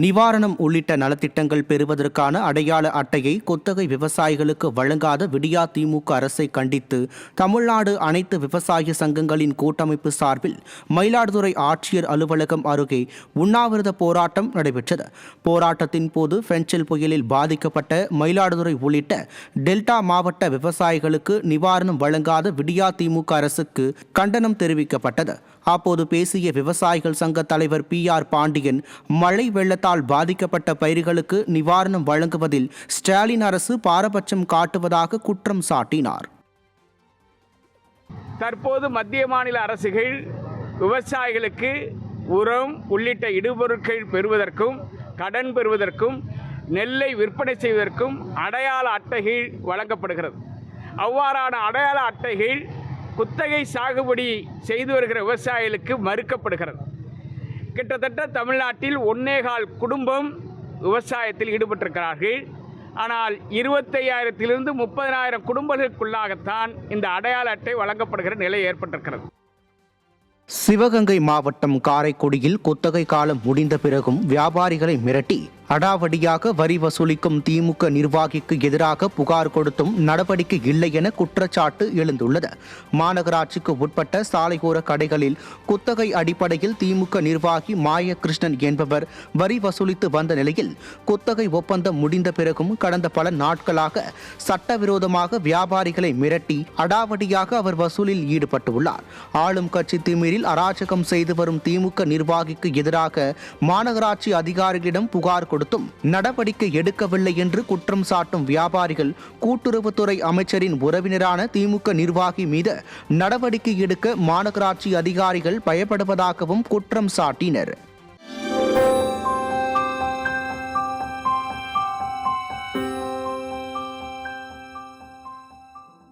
நிவாரணம் உள்ளிட்ட நலத்திட்டங்கள் பெறுவதற்கான அடையாள அட்டையை குத்தகை விவசாயிகளுக்கு வழங்காத விடியா திமுக அரசை கண்டித்து தமிழ்நாடு அனைத்து விவசாய சங்கங்களின் கூட்டமைப்பு சார்பில் மயிலாடுதுறை ஆட்சியர் அலுவலகம் அருகே உண்ணாவிரத போராட்டம் நடைபெற்றது. போராட்டத்தின் போது பெஞ்சல் புயலில் பாதிக்கப்பட்ட மயிலாடுதுறை உள்ளிட்ட டெல்டா மாவட்ட விவசாயிகளுக்கு நிவாரணம் வழங்காத விடியா திமுக அரசுக்கு கண்டனம் தெரிவிக்கப்பட்டது. அப்போது பேசிய விவசாயிகள் சங்க தலைவர் பி ஆர் பாண்டியன் மழை வெள்ளத்தால் பாதிக்கப்பட்ட பயிர்களுக்கு நிவாரணம் வழங்குவதில் ஸ்டாலின் அரசு பாரபட்சம் காட்டுவதாக குற்றம் சாட்டினார். தற்போது மத்திய மாநில அரசுகள் விவசாயிகளுக்கு உரம் உள்ளிட்ட இடுபொருட்கள் பெறுவதற்கும் கடன் பெறுவதற்கும் நெல்லை விற்பனை செய்வதற்கும் அடையாள அட்டைகள் வழங்கப்படுகிறது. அவ்வாறான அடையாள அட்டைகள் குத்தகை சாகுபடி செய்து வருகிற விவசாயிகளுக்கு மறுக்கப்படுகிறது. கிட்டத்தட்ட தமிழ்நாட்டில் ஒன்னேகால் குடும்பம் விவசாயத்தில் ஈடுபட்டிருக்கிறார்கள். ஆனால் இருபத்தையாயிரத்திலிருந்து முப்பதினாயிரம் குடும்பங்களுக்குள்ளாகத்தான் இந்த அடையாள அட்டை வழங்கப்படுகிற நிலை ஏற்பட்டிருக்கிறது. சிவகங்கை மாவட்டம் காரைக்குடியில் குத்தகை காலம் முடிந்த பிறகும் வியாபாரிகளை மிரட்டி அடாவடியாக வரி வசூலிக்கும் திமுக நிர்வாகிக்கு எதிராக புகார் கொடுத்தும் நடவடிக்கை இல்லை என குற்றச்சாட்டு எழுந்துள்ளது. மாநகராட்சிக்கு உட்பட்ட சாலையோர கடைகளில் குத்தகை அடிப்படையில் திமுக நிர்வாகி மாயகிருஷ்ணன் என்பவர் வரி வசூலித்து வந்த நிலையில் குத்தகை ஒப்பந்தம் முடிந்த பிறகும் கடந்த பல நாட்களாக சட்டவிரோதமாக வியாபாரிகளை மிரட்டி அடாவடியாக அவர் வசூலில் ஈடுபட்டுள்ளார். ஆளும் கட்சி திமிரில் அராஜகம் செய்து வரும் திமுக நிர்வாகிக்கு எதிராக மாநகராட்சி அதிகாரிகளிடம் புகார் கொடுத்தும் நடவடிக்கை எடுக்கவில்லை என்று குற்றம் சாட்டும் வியாபாரிகள் கூட்டுறவுத்துறை அமைச்சரின் உறவினரான திமுக நிர்வாகி மீது நடவடிக்கை எடுக்க மாநகராட்சி அதிகாரிகள் பயப்படுவதாகவும் குற்றம் சாட்டினர்.